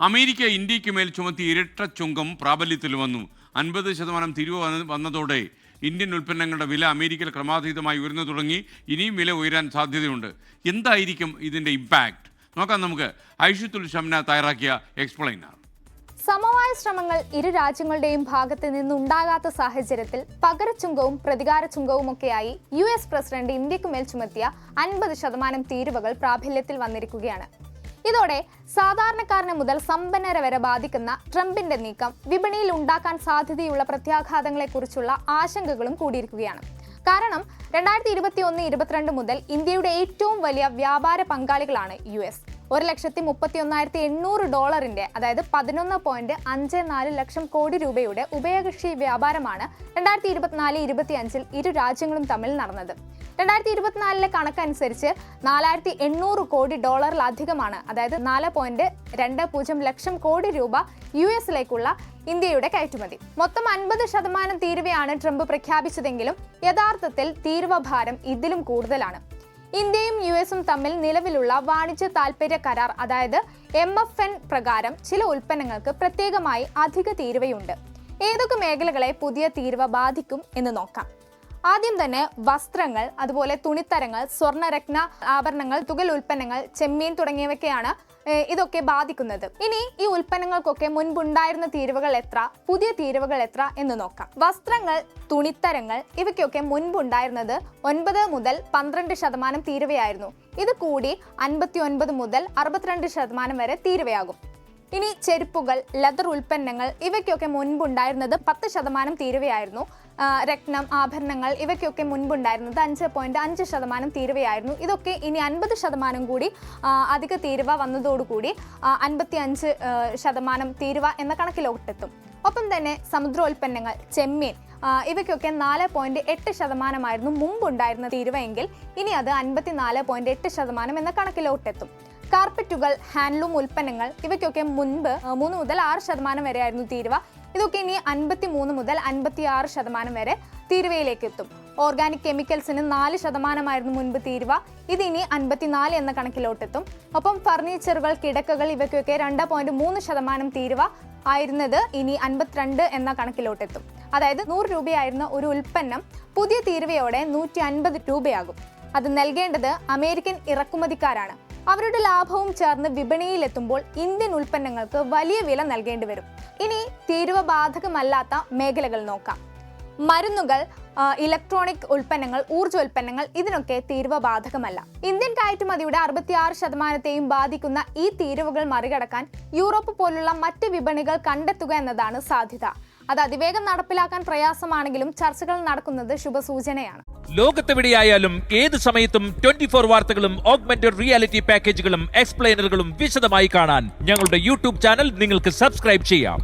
America ഇന്ത്യയ്ക്ക് മേൽ ചുമത്തിയ ഇരട്ട ചുങ്കം പ്രാബല്യത്തിൽ വന്നു. അൻപത് ശതമാനം തിരിവ് വന്ന- വന്നതോടെ ഇന്ത്യൻ ഉൽപ്പന്നങ്ങളുടെ വില അമേരിക്കയിൽ ക്രമാതീതമായി ഉയർന്നു തുടങ്ങി. ഇനിയും വില ഉയരാൻ സാധ്യതയുണ്ട്. എന്തായിരിക്കും ഇതിന്റെ ഇമ്പാക്റ്റ് നോക്കാം നമുക്ക്. ഐഷുത്തുൽ ഷംന തയ്യാറാക്കിയ എക്സ്പ്ലെയിനർ സമവായ ശ്രമങ്ങൾ ഇരു രാജ്യങ്ങളുടെയും ഭാഗത്ത് നിന്നുണ്ടാകാത്ത സാഹചര്യത്തിൽ പകരച്ചുങ്കവും പ്രതികാര ചുങ്കവുമൊക്കെയായി യു എസ് പ്രസിഡന്റ് ഇന്ത്യയ്ക്ക് മേൽ ചുമത്തിയ അൻപത് ശതമാനം തീരുവകൾ പ്രാബല്യത്തിൽ വന്നിരിക്കുകയാണ്. ഇതോടെ സാധാരണക്കാരന് മുതൽ സമ്പന്നരെ വരെ ബാധിക്കുന്ന ട്രംപിന്റെ നീക്കം വിപണിയിൽ ഉണ്ടാക്കാൻ സാധ്യതയുള്ള പ്രത്യാഘാതങ്ങളെക്കുറിച്ചുള്ള ആശങ്കകളും കൂടിയിരിക്കുകയാണ്. കാരണം രണ്ടായിരത്തി ഇരുപത്തി ഒന്ന് ഇരുപത്തിരണ്ട് മുതൽ ഇന്ത്യയുടെ ഏറ്റവും വലിയ വ്യാപാര പങ്കാളികളാണ് യു എസ്. ഒരു ലക്ഷത്തി മുപ്പത്തി ഒന്നായിരത്തി എണ്ണൂറ് ഡോളറിന്റെ അതായത് പതിനൊന്ന് പോയിന്റ് അഞ്ച് നാല് ലക്ഷം കോടി രൂപയുടെ ഉഭയകക്ഷി വ്യാപാരമാണ് രണ്ടായിരത്തി ഇരുപത്തിനാല് ഇരുപത്തി അഞ്ചിൽ ഇരു രാജ്യങ്ങളും തമ്മിൽ നടന്നത്. രണ്ടായിരത്തി ഇരുപത്തിനാലിലെ കണക്കനുസരിച്ച് നാലായിരത്തി എണ്ണൂറ് കോടി ഡോളറിലധികമാണ് അതായത് നാല് പോയിന്റ് രണ്ട് പൂജ്യം ലക്ഷം കോടി രൂപ യു എസിലേക്കുള്ള ഇന്ത്യയുടെ കയറ്റുമതി. മൊത്തം അൻപത് ശതമാനം തീരുവയാണ് ട്രംപ് പ്രഖ്യാപിച്ചതെങ്കിലും യഥാർത്ഥത്തിൽ തീരുവ ഭാരം ഇതിലും കൂടുതലാണ്. ഇന്ത്യയും യു എസും തമ്മിൽ നിലവിലുള്ള വാണിജ്യ താൽപര്യ കരാർ അതായത് എം എഫ് എൻ പ്രകാരം ചില ഉൽപ്പന്നങ്ങൾക്ക് പ്രത്യേകമായി അധിക തീരുവയുണ്ട്. ഏതൊക്കെ മേഖലകളെ പുതിയ തീരുവ ബാധിക്കും എന്ന് നോക്കാം. ആദ്യം തന്നെ വസ്ത്രങ്ങൾ അതുപോലെ തുണിത്തരങ്ങൾ സ്വർണരത്ന ആഭരണങ്ങൾ തുകൽ ഉൽപ്പന്നങ്ങൾ ചെമ്മീൻ തുടങ്ങിയവയ്ക്കാണ് ഇതൊക്കെ ബാധിക്കുന്നത്. ഇനി ഈ ഉൽപ്പന്നങ്ങൾക്കൊക്കെ മുൻപുണ്ടായിരുന്ന തീരുവകൾ എത്ര പുതിയ തീരുവകൾ എത്ര എന്ന് നോക്കാം. വസ്ത്രങ്ങൾ തുണിത്തരങ്ങൾ ഇവയ്ക്കൊക്കെ മുൻപുണ്ടായിരുന്നത് ഒൻപത് മുതൽ പന്ത്രണ്ട് ശതമാനം തീരുവയായിരുന്നു. ഇത് കൂടി അൻപത്തി ഒൻപത് മുതൽ അറുപത്തിരണ്ട് ശതമാനം വരെ തീരുവയാകും. ഇനി ചെരുപ്പുകൾ ലെതർ ഉൽപ്പന്നങ്ങൾ ഇവയ്ക്കൊക്കെ മുൻപുണ്ടായിരുന്നത് പത്ത് ശതമാനം തീരുവയായിരുന്നു രത്നം ആഭരണങ്ങൾ ഇവയ്ക്കൊക്കെ മുൻപുണ്ടായിരുന്നത് അഞ്ച് പോയിന്റ് അഞ്ച് ശതമാനം തീരുവയായിരുന്നു ഇതൊക്കെ ഇനി അൻപത് ശതമാനം കൂടി അധിക തീരുവ വന്നതോടുകൂടി അൻപത്തി അഞ്ച് ശതമാനം തീരുവ എന്ന കണക്കിലോട്ടെത്തും. ഒപ്പം തന്നെ സമുദ്രോൽപ്പന്നങ്ങൾ ചെമ്മീൻ ഇവയ്ക്കൊക്കെ നാല് പോയിന്റ് എട്ട് ശതമാനമായിരുന്നു മുമ്പുണ്ടായിരുന്ന തീരുവ എങ്കിൽ ഇനി അത് അൻപത്തിനാല് പോയിന്റ് എട്ട് ശതമാനം എന്ന കണക്കിലോട്ടെത്തും. കാർപ്പറ്റുകൾ ഹാൻഡ്ലൂം ഉൽപ്പന്നങ്ങൾ ഇവയ്ക്കൊക്കെ മുൻപ് മൂന്ന് മുതൽ ആറ് ശതമാനം വരെ ആയിരുന്നു തീരുവ. ഇതൊക്കെ ഇനി അൻപത്തി മൂന്ന് മുതൽ അൻപത്തി ആറ് ശതമാനം വരെ തീരുവയിലേക്ക് എത്തും ഓർഗാനിക് കെമിക്കൽസിന് നാല് ശതമാനമായിരുന്നു മുൻപ് തീരുവ. ഇത് ഇനി അൻപത്തിനാല് എന്ന കണക്കിലോട്ടെത്തും. ഒപ്പം ഫർണിച്ചറുകൾ കിടക്കകൾ ഇവയ്ക്കൊക്കെ രണ്ട് പോയിന്റ് മൂന്ന് ശതമാനം തീരുവ ആയിരുന്നത് ഇനി അൻപത്തിരണ്ട് എന്ന കണക്കിലോട്ടെത്തും. അതായത് നൂറ് രൂപയായിരുന്ന ഒരു ഉൽപ്പന്നം പുതിയ തീരുവയോടെ നൂറ്റി അൻപത് രൂപയാകും. അത് നൽകേണ്ടത് അമേരിക്കൻ ഇറക്കുമതിക്കാരാണ്. അവരുടെ ലാഭവും ചേർന്ന് വിപണിയിലെത്തുമ്പോൾ ഇന്ത്യൻ ഉൽപ്പന്നങ്ങൾക്ക് വലിയ വില നൽകേണ്ടി വരും. ഇനി തീരുവ ബാധകമല്ലാത്ത മേഖലകൾ നോക്കാം. മരുന്നുകൾ ഇലക്ട്രോണിക് ഉൽപ്പന്നങ്ങൾ ഊർജോൽപ്പന്നങ്ങൾ ഇതിനൊക്കെ തീരുവ ബാധകമല്ല ഇന്ത്യൻ കയറ്റുമതിയുടെ അറുപത്തിയാറ് ശതമാനത്തെയും ബാധിക്കുന്ന ഈ തീരുവകൾ മറികടക്കാൻ യൂറോപ്പ് പോലുള്ള മറ്റ് വിപണികൾ കണ്ടെത്തുക എന്നതാണ് സാധ്യത. അത് അതിവേഗം നടപ്പിലാക്കാൻ പ്രയാസമാണെങ്കിലും ചർച്ചകൾ നടക്കുന്നത് ശുഭസൂചനയാണ്. ലോകത്തെവിടെയായാലും ഏത് സമയത്തും ട്വന്റി ഫോർ വാർത്തകളും ഓഗ്മെന്റഡ് റിയാലിറ്റി പാക്കേജുകളും എക്സ്പ്ലെയിനറുകളും വിശദമായി കാണാൻ ഞങ്ങളുടെ യൂട്യൂബ് ചാനൽ നിങ്ങൾക്ക് സബ്സ്ക്രൈബ് ചെയ്യാം.